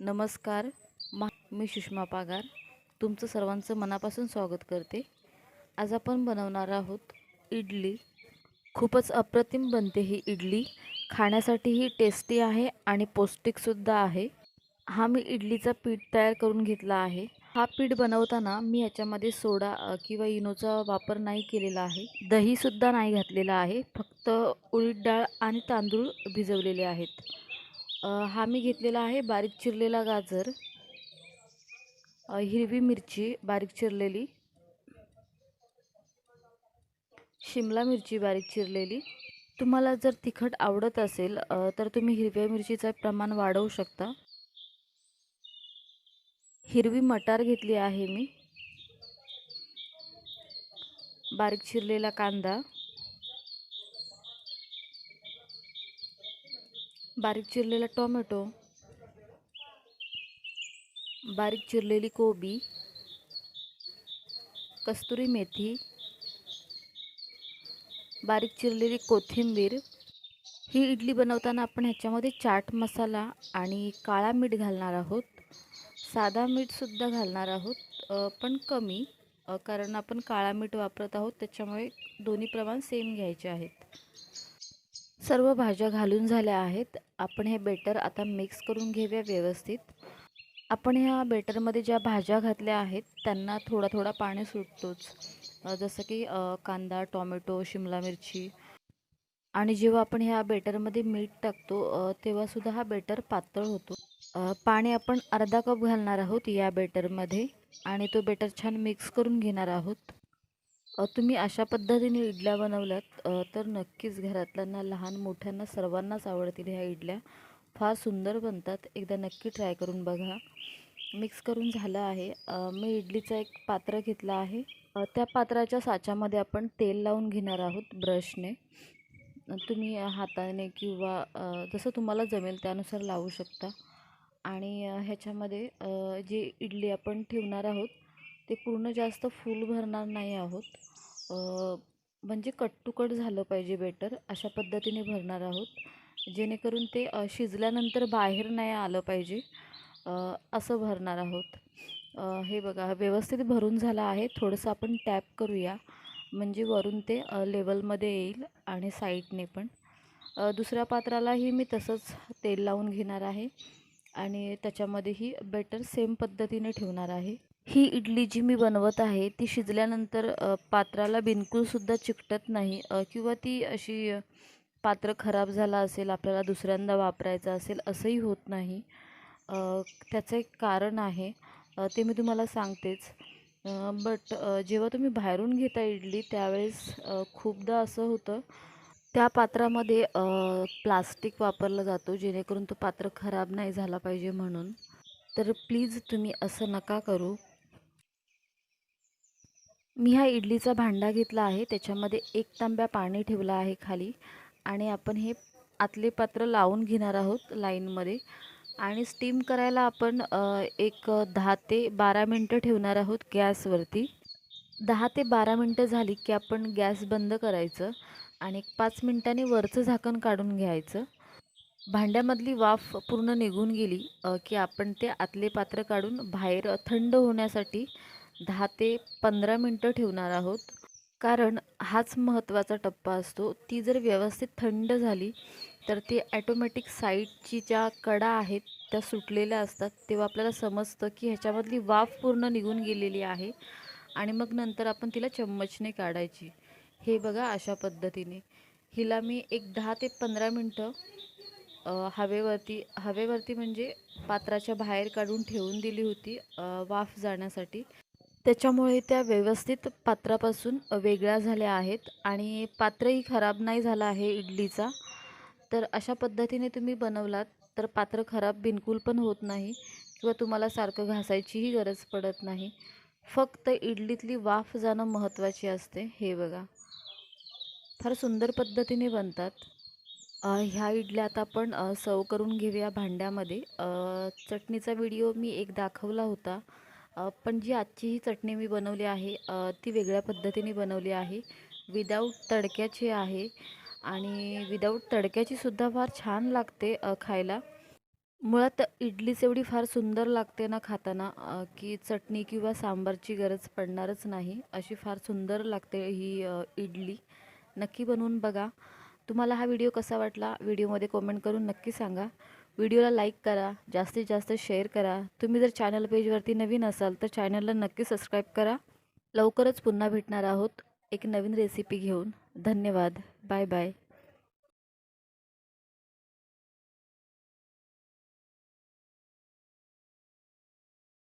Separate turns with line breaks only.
नमस्कार मा मी सुषमा पागार. तुमचं सर्वांचं मनापासून स्वागत करते. आज आपण बनवणार आहोत इडली. खूपच अप्रतिम बनते ही इडली. खाण्यासाठीही टेस्टी आहे आणि पौष्टिकसुद्धा आहे. हा मी इडलीचा पीठ तयार करून घेतला आहे. हा पीठ बनवताना मी याच्यामध्ये सोडा किंवा इनोचा वापर नाही केलेला आहे. दहीसुद्धा नाही घातलेला आहे. फक्त उडीद डाळ आणि तांदूळ भिजवलेले आहेत. हा मी घेतलेला आहे बारीक चिरलेला गाजर हिरवी मिरची बारीक चिरलेली शिमला मिरची बारीक चिरलेली. तुम्हाला जर तिखट आवडत असेल तर तुम्ही हिरव्या मिरचीचं प्रमाण वाढवू शकता. हिरवी मटार घेतली आहे मी. बारीक चिरलेला कांदा. बारीक चिरलेला टोमॅटो बारीक चिरलेली कोबी कस्तुरी मेथी बारीक चिरलेली कोथिंबीर. ही इडली बनवताना आपण ह्याच्यामध्ये चाट मसाला आणि काळा मीठ घालणार आहोत. साधा मीठसुद्धा घालणार आहोत पण कमी कारण आपण काळा मीठ वापरत आहोत त्याच्यामुळे दोन्ही प्रमाण सेम घ्यायचे आहेत. सर्व भाज्या घालून झाल्या आहेत. आपण हे बेटर आता मिक्स करून घेऊया व्यवस्थित. आपण ह्या बेटरमध्ये ज्या भाज्या घातल्या आहेत त्यांना थोडा थोडा पाणी सुटतोच. जसं की कांदा टोमॅटो शिमला मिरची. आणि जेव्हा आपण ह्या बेटरमध्ये मीठ टाकतो तेव्हासुद्धा हा बेटर पातळ होतो. पाणी आपण अर्धा कप घालणार आहोत या बेटरमध्ये. आणि तो बेटर छान मिक्स करून घेणार आहोत. तुम्ही अशा पद्धतीने इडल्या बनवल्यात तर नक्कीच घरातल्यांना लहान मोठ्यांना सर्वांनाच आवडतील ह्या इडल्या. फार सुंदर बनतात. एकदा नक्की ट्राय करून बघा. मिक्स करून झालं आहे. मी इडलीचं एक पात्र घेतलं आहे. त्या पात्राच्या साच्यामध्ये आपण तेल लावून घेणार आहोत ब्रशने. तुम्ही हाताने किंवा जसं तुम्हाला जमेल त्यानुसार लावू शकता. आणि ह्याच्यामध्ये जी इडली आपण ठेवणार आहोत ते पूर्ण जास्त फुल भरणार नाही आहोत. म्हणजे कट टू कट झालं पाहिजे बेटर अशा पद्धतीने भरणार आहोत. जेणेकरून ते शिजल्यानंतर बाहेर नाही आलं पाहिजे. असं भरणार आहोत. हे बघा व्यवस्थित भरून झालं आहे. थोडंसं आपण टॅप करूया. म्हणजे वरून ते लेवलमध्ये येईल आणि साईडने पण. दुसऱ्या पात्रालाही मी तसंच तेल लावून घेणार आहे. आणि त्याच्यामध्येही बेटर सेम पद्धतीने ठेवणार आहे. ही इडली जी मी बनवत आहे ती शिजल्यानंतर पात्राला बिलकुलसुद्धा चिकटत नाही. किंवा ती अशी पात्र खराब झाला असेल आपल्याला दुसऱ्यांदा वापरायचं असेल असंही होत नाही. त्याचं एक कारण आहे. ते मी तुम्हाला सांगतेच. बट जेव्हा तुम्ही बाहेरून घेता इडली त्यावेळेस खूपदा असं होतं त्या पात्रामध्ये प्लास्टिक वापरलं जातो जेणेकरून तो पात्र खराब नाही झाला पाहिजे म्हणून. तर प्लीज तुम्ही असं नका करू. मी हा इडलीचा भांडा घेतला आहे. त्याच्यामध्ये एक तांब्या पाणी ठेवलं आहे खाली. आणि आपण हे आतले पात्र लावून घेणार आहोत लाईनमध्ये. आणि स्टीम करायला आपण एक दहा ते बारा मिनटं ठेवणार आहोत गॅसवरती. दहा ते बारा मिनटं झाली की आपण गॅस बंद करायचं आणि एक पाच मिनटांनी वरचं झाकण काढून घ्यायचं. भांड्यामधली वाफ पूर्ण निघून गेली की आपण ते आतले पात्र काढून बाहेर थंड होण्यासाठी दहा ते पंधरा मिनटं ठेवणार आहोत. कारण हाच महत्त्वाचा टप्पा असतो. ती जर व्यवस्थित थंड झाली तर ती ॲटोमॅटिक साईडची ज्या कडा आहेत त्या सुटलेल्या असतात. तेव्हा आपल्याला समजतं की ह्याच्यामधली वाफ पूर्ण निघून गेलेली आहे आणि मग नंतर आपण तिला चम्मचने काढायची. हे बघा अशा पद्धतीने. हिला मी एक दहा ते पंधरा मिनटं हवेवरती हवेवरती म्हणजे पात्राच्या बाहेर काढून ठेवून दिली होती वाफ जाण्यासाठी. त्याच्यामुळे त्या व्यवस्थित पात्रापासून वेगळ्या झाल्या आहेत आणि पात्रही खराब नाही झाला आहे इडलीचा. तर अशा पद्धतीने तुम्ही बनवलात तर पात्र खराब बिलकुल पण होत नाही किंवा तुम्हाला सारखं घासायचीही गरज पडत नाही. फक्त इडलीतली वाफ जाणं महत्त्वाची असते हे बघा. फार सुंदर पद्धतीने बनतात. ह्या इडल्या आता आपण सर्व करून घेऊया भांड्यामध्ये. चटणीचा व्हिडिओ मी एक दाखवला होता. पण जी आजची ही चटणी मी बनवली आहे ती वेगळ्या पद्धतीने बनवली आहे. विदाऊट तडक्याची आहे आणि विदाऊट तडक्याची सुद्धा फार छान लागते खायला. मुळात इडलीच एवढी फार सुंदर लागते ना खाताना की चटणी किंवा सांबारची गरज पडणारच नाही. अशी फार सुंदर लागते ही इडली. नक्की बनवून बघा. तुम्हाला हा व्हिडिओ कसा वाटला? व्हिडिओमध्ये कमेंट करून नक्की सांगा. व्हिडिओला लाईक करा जास्तीत जास्त शेअर करा. तुम्ही जर चॅनल पेजवरती नवीन असाल तर चॅनलला नक्की सबस्क्राईब करा. लवकरच पुन्हा भेटणार आहोत एक नवीन रेसिपी घेऊन. धन्यवाद. Bye bye.